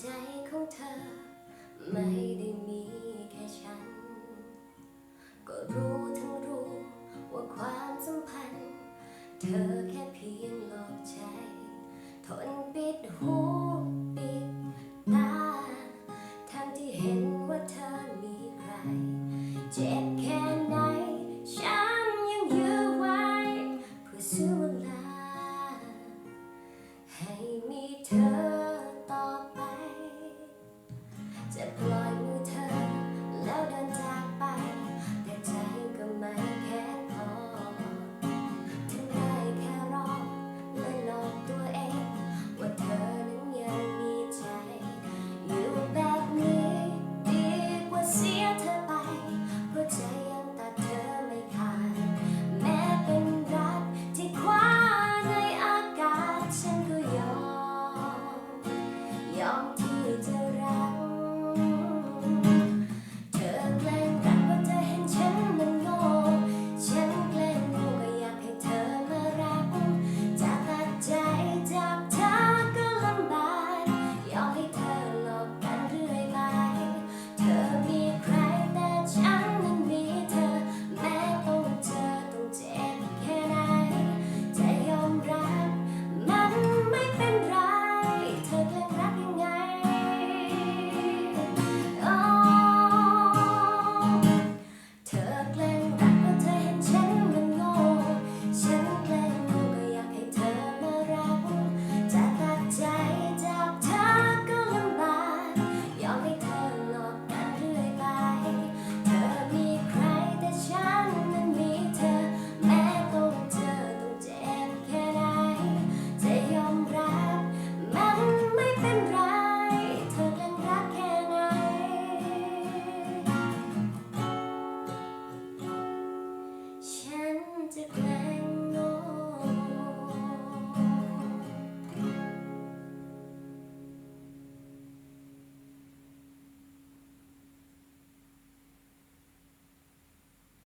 ใจของเธอ ไม่ได้มีแค่ฉัน ก็รู้ทั้งรู้ว่าความสัมพันธ์ เธอแค่เพียงหลอกใจ ทนปิดหูปิดตาทั้งที่เห็นว่าเธอมีใคร เจ็บแค่ไหน ฉันยังยื้อไว้ เพื่อซื้อเวลาให้มีเธอ Except